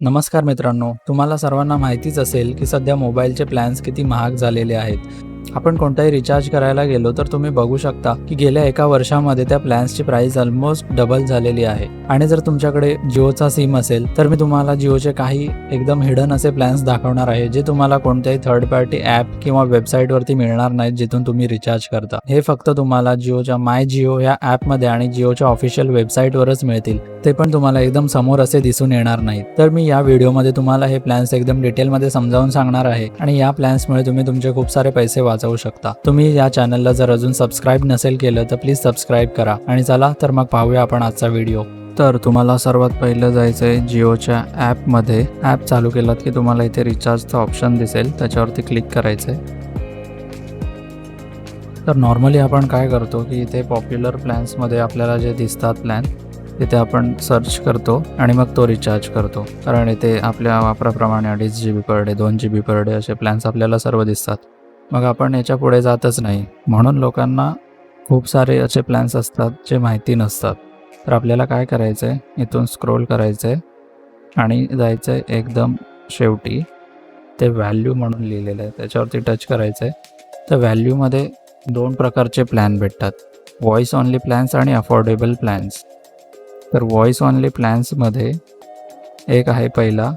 नमस्कार मित्रांनो तुम्हाला सर्वांना माहितीच असेल की सध्या मोबाईलचे प्लॅन्स किती महाग झालेले आहेत. आपण कोणताही रिचार्ज करायला गेलो तर तुम्ही बघू शकता की गेल्या एका वर्षामध्ये त्या प्लॅन्सची प्राइस ऑलमोस्ट डबल झालेली आहे. आणि जर तुमच्याकडे जिओचा सिम असेल तर मी तुम्हाला जिओचे काही एकदम हिडन असे प्लॅन्स दाखवणार आहे जे तुम्हाला कोणत्याही थर्ड पार्टी ॲप किंवा वेबसाईटवरती मिळणार नाहीत जिथून तुम्ही रिचार्ज करता. हे फक्त तुम्हाला जिओच्या माय जिओ या ॲपमध्ये आणि जिओच्या ऑफिशियल वेबसाईटवरच मिळतील. ते पण तुम्हाला एकदम समोर असे दिसून येणार नाहीत. तर मी या व्हिडिओमध्ये तुम्हाला हे प्लॅन्स एकदम डिटेलमध्ये समजावून सांगणार आहे. आणि या प्लॅन्समुळे तुम्ही तुमचे खूप सारे पैसे वाचवू शकता. तुम्ही या चॅनलला जर अजून सबस्क्राईब नसेल केलं तर प्लीज सबस्क्राईब करा. आणि चला तर मग पाहूया आपण आजचा व्हिडिओ तर तुम्हाला सर्वात पहिलं जायचं आहे जिओच्या ॲपमध्ये ॲप चालू केलात की तुम्हाला इथे रिचार्जचं ऑप्शन दिसेल. त्याच्यावरती क्लिक करायचं आहे तर नॉर्मली आपण काय करतो की इथे पॉप्युलर प्लॅन्समध्ये आपल्याला जे दिसतात प्लॅन तिथे आपण सर्च करतो आणि मग तो रिचार्ज करतो. कारण इथे आपल्या वापराप्रमाणे अडीच जी बी पर डे दोन जी बी पर डे असे प्लॅन्स आपल्याला सर्व दिसतात. मग आपण याच्यापुढे जातच नाही. म्हणून लोकांना खूप सारे असे प्लॅन्स असतात जे माहिती नसतात. तर आपल्याला काय करायचं आहे इथून स्क्रोल करायचं आहे आणि जायचं आहे एकदम शेवटी. ते व्हॅल्यू म्हणून लिहिलेलं आहे. त्याच्यावरती टच करायचं आहे तर व्हॅल्यूमध्ये दोन प्रकारचे प्लॅन भेटतात. व्हॉईस ऑनली प्लॅन्स आणि अफोर्डेबल प्लॅन्स तर व्हॉईस ऑनली प्लॅन्समध्ये एक आहे पहिला.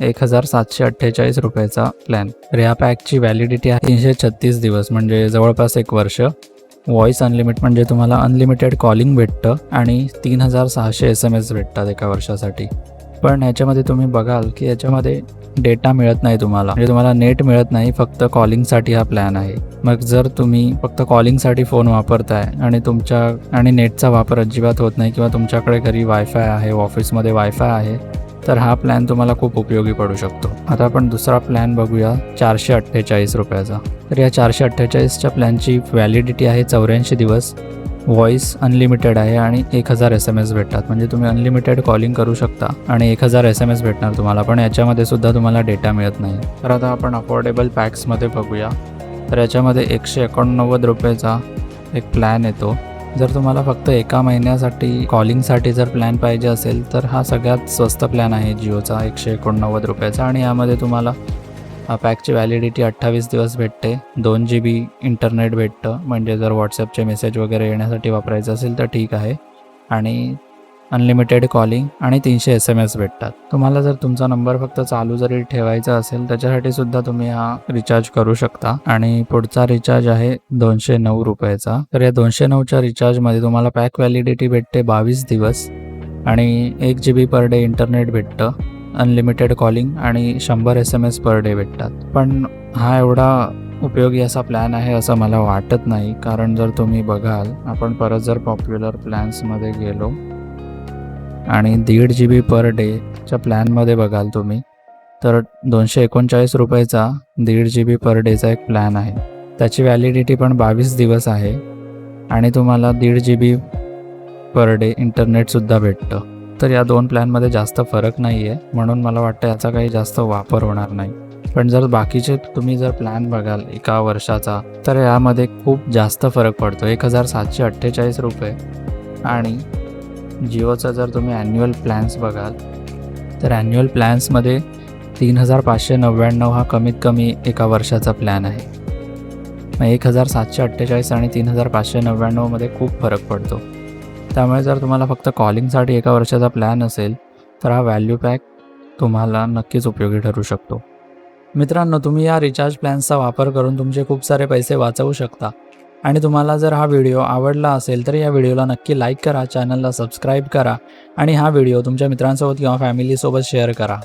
एक हजार सातशे अठ्ठेचाळीस रुपयाचा प्लॅन तर पॅकची व्हॅलिडिटी आहे तीनशे छत्तीस दिवस म्हणजे जवळपास एक वर्ष. व्हॉईस अनलिमिट म्हणजे तुम्हाला अनलिमिटेड कॉलिंग भेटतं आणि तीन हजार सहाशे एस एम एस भेटतात एका वर्षासाठी. पण ह्याच्यामध्ये तुम्ही बघाल की याच्यामध्ये डेटा मिळत नाही तुम्हाला. म्हणजे तुम्हाला नेट मिळत नाही फक्त कॉलिंगसाठी हा प्लॅन आहे. मग जर तुम्ही फक्त कॉलिंगसाठी फोन वापरताय आणि तुमच्या आणि नेटचा वापर अजिबात होत नाही किंवा तुमच्याकडे घरी वायफाय आहे ऑफिसमध्ये वायफाय आहे तर हा प्लॅन तुम्हाला खूप उपयोगी पडू शकतो. आता आपण दुसरा प्लॅन बघूया चारशे अठ्ठेचाळीस रुपयाचा. तर या चारशे अठ्ठेचाळीसच्या प्लॅनची व्हॅलिडिटी आहे चौऱ्याऐंशी दिवस व्हॉईस अनलिमिटेड आहे आणि एक हजार एस एम एस भेटतात. म्हणजे तुम्ही अनलिमिटेड कॉलिंग करू शकता आणि एक हजार एस एम एस भेटणार तुम्हाला पण याच्यामध्ये सुद्धा तुम्हाला डेटा मिळत नाही. तर आता आपण अफोर्डेबल पॅक्समध्ये बघूया. तर याच्यामध्ये एकशे एकोणनव्वद रुपयाचा एक प्लॅन येतो. जर तुम्हाला फक्त एका महिन्यासाठी कॉलिंगसाठी जर प्लॅन पाहिजे असेल तर हा सगळ्यात स्वस्त प्लॅन आहे जिओचा एकशे एकोणनव्वद रुपयाचा. आणि यामध्ये तुम्हाला पॅकची व्हॅलिडिटी अठ्ठावीस दिवस भेटते. दोन जी बी इंटरनेट भेटतं. म्हणजे जर व्हॉट्सअपचे मेसेज वगैरे येण्यासाठी वापरायचं असेल तर ठीक आहे. आणि अनलिमिटेड कॉलिंग आणि तीनशे एस एम एस भेटतात. तुम्हाला जर तुमचा नंबर फक्त चालू जरी ठेवायचा असेल त्याच्यासाठी सुद्धा तुम्ही हा रिचार्ज करू शकता. आणि पुढचा रिचार्ज आहे दोनशे नऊ रुपयाचा. तर या दोनशे नऊच्या रिचार्जमध्ये तुम्हाला पॅक व्हॅलिडिटी भेटते बावीस दिवस. आणि एक G B per day internet भेटतं. अनलिमिटेड कॉलिंग आणि शंभर S M S per day भेटतात. पण हा एवढा उपयोगी असा प्लॅन आहे असं मला वाटत नाही. कारण जर तुम्ही बघाल आपण परत जर पॉप्युलर प्लॅन्समध्ये गेलो आणि दीड जी बी पर डेच्या प्लॅनमध्ये बघाल तुम्ही तर दोनशे एकोणचाळीस रुपयाचा दीड जी बी पर डेचा एक प्लॅन आहे. त्याची व्हॅलिडिटी पण बावीस दिवस आहे आणि तुम्हाला दीड जी बी पर डे इंटरनेटसुद्धा भेटतं. तर या दोन प्लॅनमध्ये जास्त फरक नाही आहे म्हणून मला वाटतं याचा काही जास्त वापर होणार नाही. पण जर बाकीचे तुम्ही जर प्लॅन बघाल एका वर्षाचा तर यामध्ये खूप जास्त फरक पडतो. एक हजार सातशे अठ्ठेचाळीस रुपये आणि जिओचा जर तुम्ही ॲन्युअल प्लॅन्स बघाल तर ॲन्युअल प्लॅन्समध्ये तीन हजार पाचशे नव्याण्णव हा कमीत कमी एका वर्षाचा प्लॅन आहे. मग एक हजार सातशे अठ्ठेचाळीस आणि तीन हजार पाचशे नव्याण्णवमध्ये खूप फरक पडतो. त्यामुळे जर तुम्हाला फक्त कॉलिंगसाठी एका वर्षाचा प्लॅन असेल तर हा व्हॅल्यू पॅक तुम्हाला नक्कीच उपयोगी ठरू शकतो. मित्रांनो तुम्ही या रिचार्ज प्लॅन्सचा वापर करून तुमचे खूप सारे पैसे वाचवू शकता. आणि तुम्हाला जर हा व्हिडिओ आवडला असेल तर या व्हिडिओला नक्की लाईक करा चॅनलला सबस्क्राईब करा आणि हा व्हिडिओ तुमच्या मित्रांसोबत किंवा फॅमिलीसोबत शेअर करा.